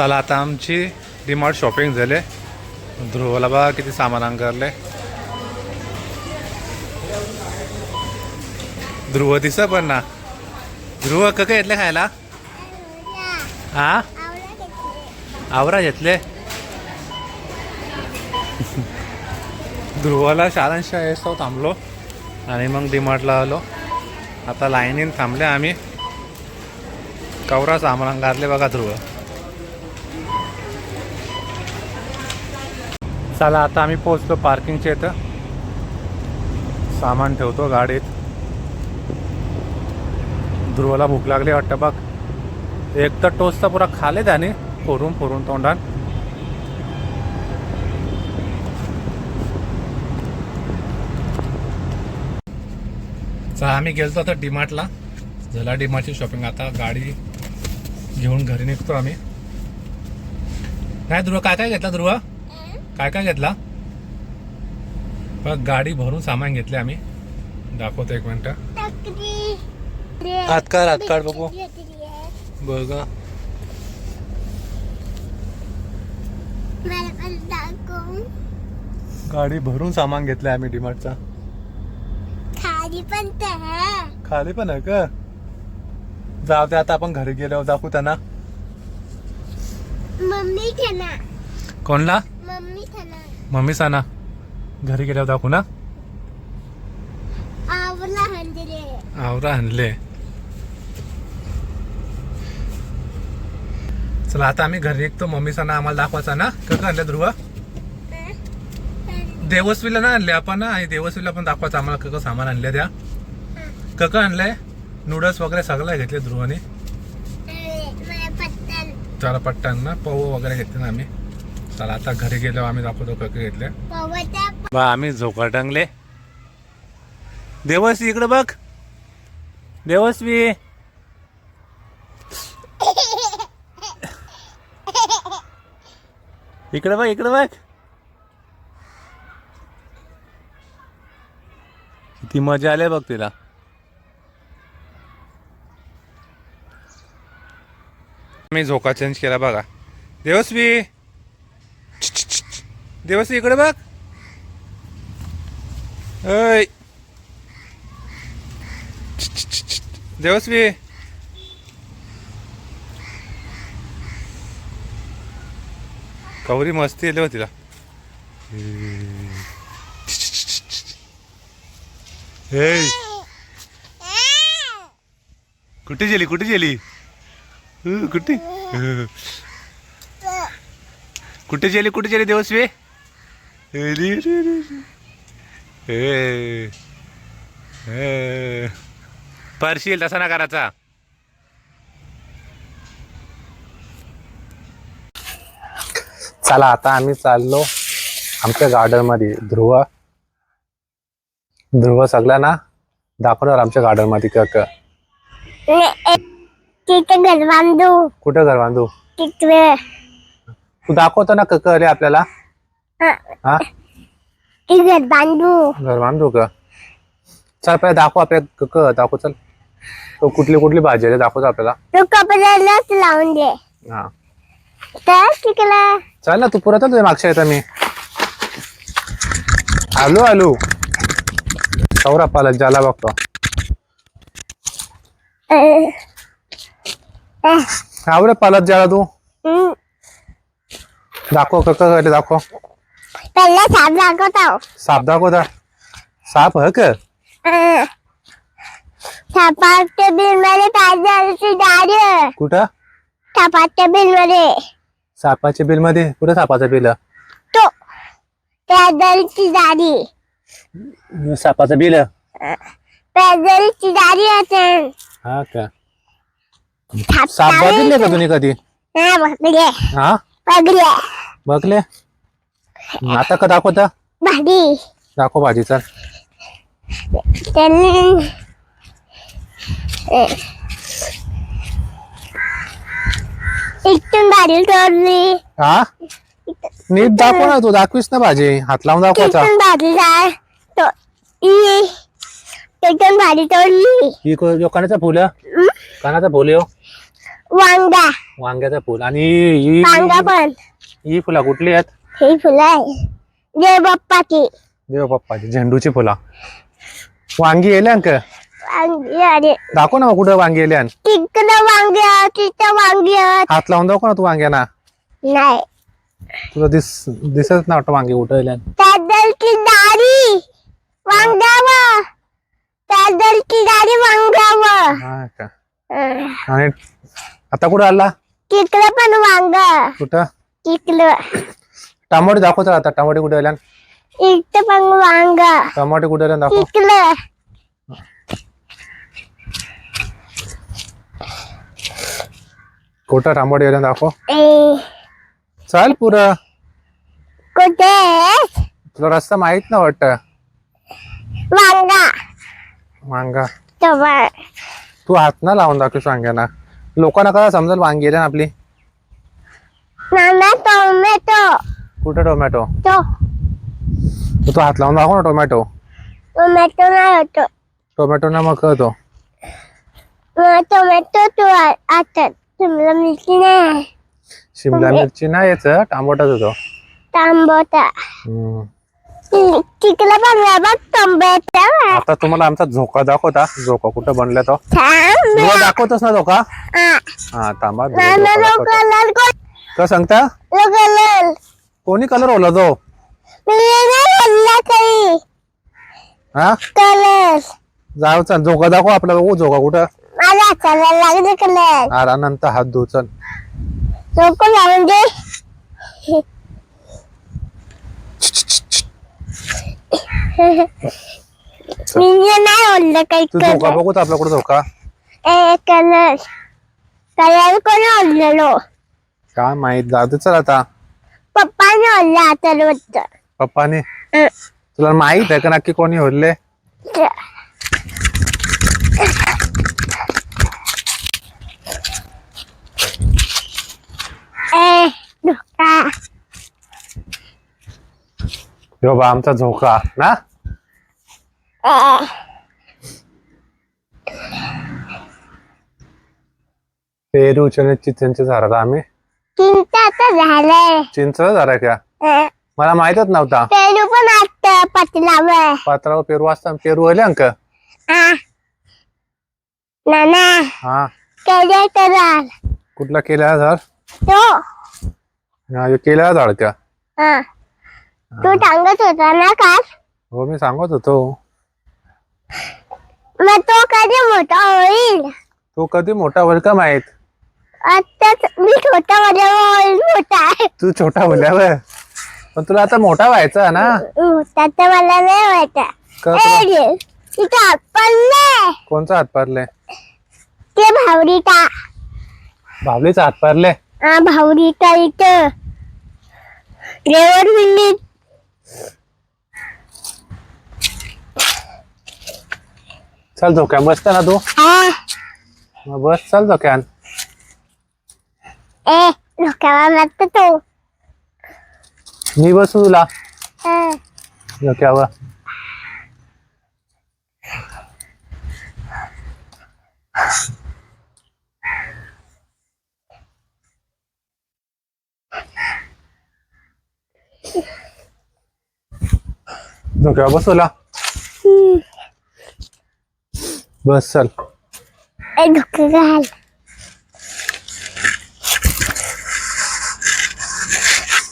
चला आता आमची डिमार्ट शॉपिंग झाले. ध्रुवला बा किती सामान अंकारले ध्रुव दिस पण ना. ध्रुव कक घेतले खायला? हा आवरा घेतले. ध्रुवाला शाळांशा येतो थांबलो. आणि मग डिमार्टला आलो. आता लाईनीन थांबले आम्ही. कवरा सामान अंगारले बघा ध्रुव. चला आता आम्ही पोचलो पार्किंगच्या इथं. सामान ठेवतो गाडीत. ध्रुवला भूक लागली वाटतं बघ. एक तर टोस्ट पुरा खाले त्याने फोरून फोरून तोंडात चला आम्ही गेलतो आता डीमार्टला. झाला डीमार्टची शॉपिंग आता गाडी घेऊन घरी निघतो आम्ही. नाही ध्रुव काय काय घेतला ध्रुव? काय काय घेतला? बघ गाडी भरून सामान घेतले आम्ही. दाखवतो एक मिनिट. हात काढ, हात काढ बघू. बघा. गाडी भरून सामान घेतलं आम्ही डीमार्टचा. खाली पण खाली पण आहे का? जाऊ दे आता आपण घरी गेल्यावर दाखवू त्यांना. मम्मी कोणला? मम्मी साना घरी गेल्यावर दाखवू ना. आवरा आणले चला आता आम्ही घरी निघतो. मम्मी साना आम्हाला दाखवायचा ना. कसं आणले ध्रुव? देवस्वीला ना आणले आपण. ना आणि देवस्वीला पण दाखवायचं. आम्हाला कक सामान आणले त्या. कक आणलंय? नूडल्स वगैरे सगळं घेतले ध्रुवाने. त्याला पट्टान ना पव वगैरे घेतले ना आम्ही. चला आता घरी गेलो आम्ही दाखवतो कक घेतले. बा आम्ही झोका टांगले देवस्वी इकडे बघ. देवस्वी. इकडे बघ इकडे बघ. किती मजा आली बघ तिला. मी झोका चेंज केला बघा. देवस्वी. देवस्वी इकडे बघ. ऐ. देवस्वी कवरी मस्ती आली तिला. हे कुठे गेली कुठे गेली? कुठे? कुठे गेली कुठे गेली देवस्वी परशील तसा ना करायचा चला आता आम्ही चाललो आमच्या गार्डनमध्ये ध्रुव ध्रुव सगळ्यांना दाखवणार आमच्या गार्डनमध्ये कक तिथे घर बांधू कुठं घर बांधू तिथे. तू दाखवतो ना कक अरे आपल्याला? हा? घर बांधू. घर बांधू का? चल पहिले दाखव आपल्या कक दाखव चल. तो कुठली कुठली भाजी आहे ते दाखवतो आपल्याला. तू कपड्यालाच लावून दे. हा. चल ना तू पुरत तुझ्या मागच्या येतं मी. आलो आलो. सौरा पालक ज्याला बघतो. आवडे पालक ज्याला तू. दाखव कक दाखव. पहिला साप दाखवतो साप दा। साप ह का सापाच्या बिलमध्ये पाच गाडी आहे. कुठं सापाच्या बिलमध्ये सापाच्या बिलमध्ये? कुठं सापाचं बिल तो पैदलची गाडी सापाचं बिल पैदलची गाडी असेल हा का? साप बघितले का तुम्ही कधी? हा बघले हा? बघले बघले? आता का दाखवता? भाडी दाखव भाजी चल त्यांनी इथून गाडी तोडली. हा? नीट दाखव ना तू दाखवीस ना भाजी. हात लावून दाखवायचा तिथून भाजी जाय तो ई तिथून भाडी तोडली. ही को- जो कानाचा फुल? कानाचा फुल हो वांगा वांग्याचं फुल. आणि ही वांगा पण. ही फुला कुठली आहेत? ही फुलं आहे. जय बाप्पाची. देव बाप्पाची झेंडूची फुला. वांगी येल्या अंक वांगी अरे दाखव ना मग कुठं वांगी येल्या तिकडं वांगी आहे, तिथं वांगी आहे. हात लावून दाखव ना तू वांग्याना. नाही. तुला दिस दिसत ना वाटतं वांगी कुठं येल्या दाढी त्यादलची दाढी वांगावर हा का? अं, आणि आता कुठं आला? तिकडं पण वांग. कुठं? तिकडं. टमाटे दाखव तर आता टमाटे कुठे आल्या इथं पण वांग. टमाटे कुठे आल्या दाखव. कुठं टमाटे आल्या दाखव. चाल पुरं. कुठे? तुला रस्ता माहीत ना वाटतं? वांगा. वांगा. तो हात ना लावून दाखव वांग्याना लोकांना कसा समजेल वांगी आपली. नाना टोमॅटो कुठं टोमॅटो? तो. तू हात लावून दाखव ना टोमॅटो. टोमॅटो नाही होतो. टोमॅटो ना मग कळतो मग टोमॅटो तू आ- आता तुम्हाला मिरची नाही शिमला मिरची नाही यायचं टमाटाच होतो तांबोटा. हम्म. तिकडे आहे बघ आता तुम्हाला आमचा झोका दाखवता. झोका कुठं बनला तो? थांब. तुला दाखवतोस ना झोका? हा. थांबा झोका दाखवतो. को का सांगता? लो कलर कोणी कलर ओला तो? हा? कलर जाऊ चल झोका दाखव आपला झोका कुठं? मला लागले कलर आरानंतर हात धुव चल. लावून दे मी नाही बोललं काही तू झोका कलर बघू तर आपला कुठं झोका. ए कलर. कलर कोणी ओढलेलो? काय माहीत जाऊ दे चल आता. पप्पाने ओढला तर वाटतं पप्पाने. तुला माहीत आहे का नक्की कोणी होरले ए धोका. बा आमचा झोका ना? पेरू आणि चिंचेंचे झाड आम्ही तर झालंय. चिंच झाड का? मला माहितच नव्हता. पेरू पण असत पतलावर पात्रावर पेरू असता पेरू आले अंक. हा. नाना हा. केले कुठला केल्या झाड? तो. हा केल्या झाड का? हा. तू सांगत होता ना काल? हो मी सांगत होतो. मग तो कधी मोठा होईल? तो कधी मोठा होईल का माहीत? आताच मी छोटा होईल मोठा आहे. तू छोटा होल्यावर पण तुला आता मोठा व्हायचा ना? मोठा तर मला नाही वाटत का तुला? ए, तिथं आपणले कोणचा हात पारले ते भावरीटा भावलीचा हात पारले हा भावरीटा इथं. रेवर बिल्डिंग चल झोक्यान बसता ना तू. हा. मग बस चल झोक्यान ए लोकांना लागतं तो मी बसू तुला हा. झोक्यावर झोक्यावर बस तुला हम्म. बस चल ए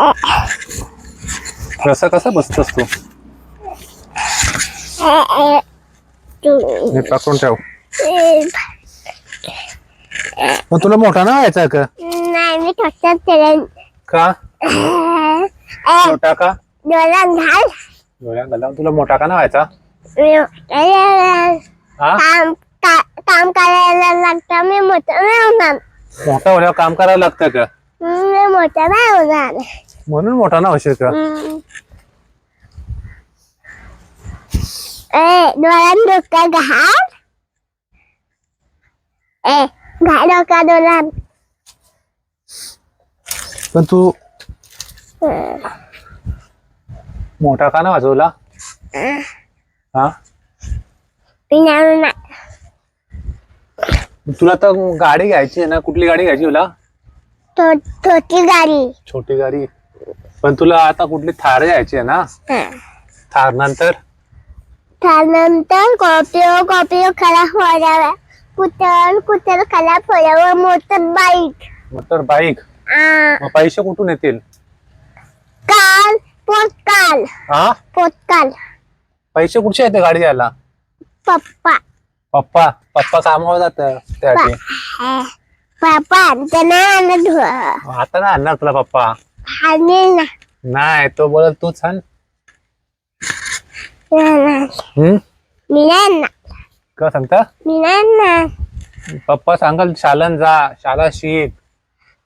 घाल कसं कसं बसतोस तू? पकडून ठेव. मग तुला मोठा ना व्हायचा का? नाही मी त्याला का? मोठा का? डोळा घाल. डोळ्या तुला मोठा का ना व्हायचा? मी मोठं हा? काम का- काम करायला लागतं मी मोठं नाही होणार. मोठा होल्यावर काम करावं लागतं का? मी मोठं नाही होणार. म्हणून मोठा ना डोळ्यात डोकं घाल. ए घाल डोका डोळ्यात. पण तू मोठा का ना वाजवला? हा? तुला तर गाडी घ्यायची आहे ना कुठली गाडी घ्यायची तुला? छोटी गाडी. छोटी गाडी. पण तुला आता कुठली थार घ्यायची आहे ना. थार नंतर? त्यानंतर कॉपिओ कॉपिओ खराब व्हायला कुठं कुठं खराब व्हायला मोटर बाईक. Motor bike? मग पैसे कुठून येतील? काल पोटकाल. हा पोटकाल. पैसे कुठचे येते गाडी घ्यायला? पप्पा. पप्पा. पप्पा कामावर जात त्यासाठी. पप्पा. आता ना आणणार तुला पप्पा. ना नाही तो बोलत तू छान ना- हम्म मी नाही ना का सांगता मी नाही ना पप्पा सांगाल शालन जा शाळा शिक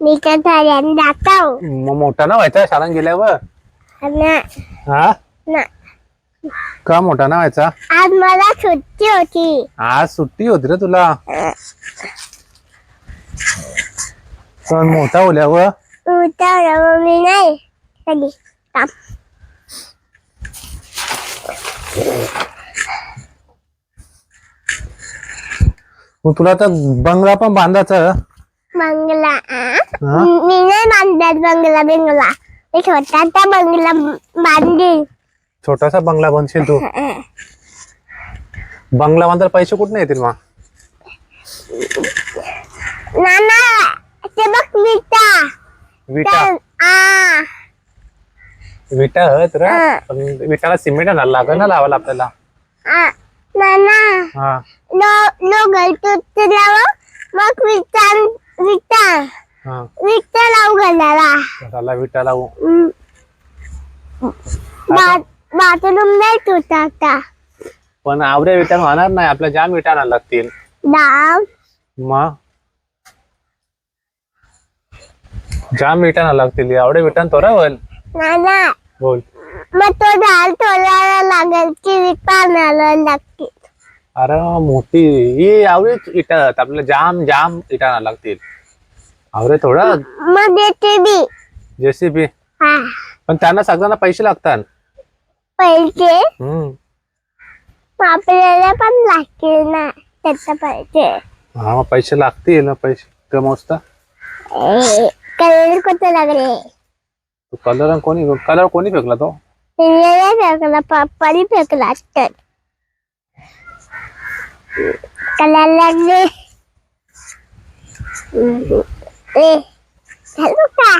मी मग मोठा ना व्हायचा शाळा गेल्यावर ना हा ना का मोठा ना व्हायचा आज मला सुट्टी होती आज सुट्टी होती रे तुला पण मोठा होल्यावर उतर मी नाही. कधी काम मग तुला तर बंगला पण बांधायचा. बंगला? आ? हा? मी नाही बांधत बंगला बिंगला. मी छोटासा बंगला बांधील छोटासा बंगला बनशील तू. बंगला बांधायला पैसे कुठे येतील मग? नाना विटा. विटा आहेत रे. पण विटाला सिमेंट आणायला लागेल ना लावायला आपल्याला. नाना हा. मग विटा विटा. हा. विटा लावू घालायला त्याला विटा लावू. बाथरूम नाही तुझा आता. पण आवऱ्या विटा होणार नाही. आपल्या जाम विटा आणायला लागतील. मग? जाम विटा आणायला लागतील एवढ्या विटान तोरा बोल नाना बोल. मग तो डाल तोलायला लागेल की विटा आणायला लागते अरे मोठी. ही आवरेच इटा. आपल्याला जाम जाम इटा आणायला लागतील आवरे थोडं मग येते बी जेसीबी. हा. पण त्यांना सगळ्यांना पैसे लागतात. पैसे? हम्म. मग आपल्याला पण लागतील ना त्याचा पैसे. हा मग पैसे लागतील ना पैसे कमवता कलर कुठं लागले? तो कलर कोणी कलर कोणी फेकला तो? पिल्लेला फेकला पप्पानी फेकला तर कलर लागले. ए घालू का?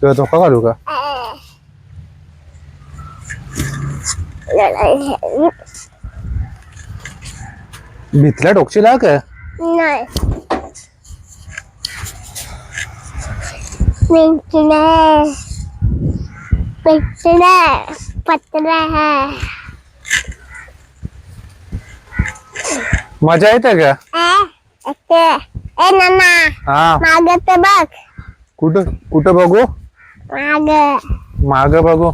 तुला धोका घालू का? भितल्या टोकशीला का नाही. पिंचने पिंचने पत्र है मजा येते का? ए ए नाना. हा. माग ते बघ. कुठं कुठं बघू? माग. माग बघू.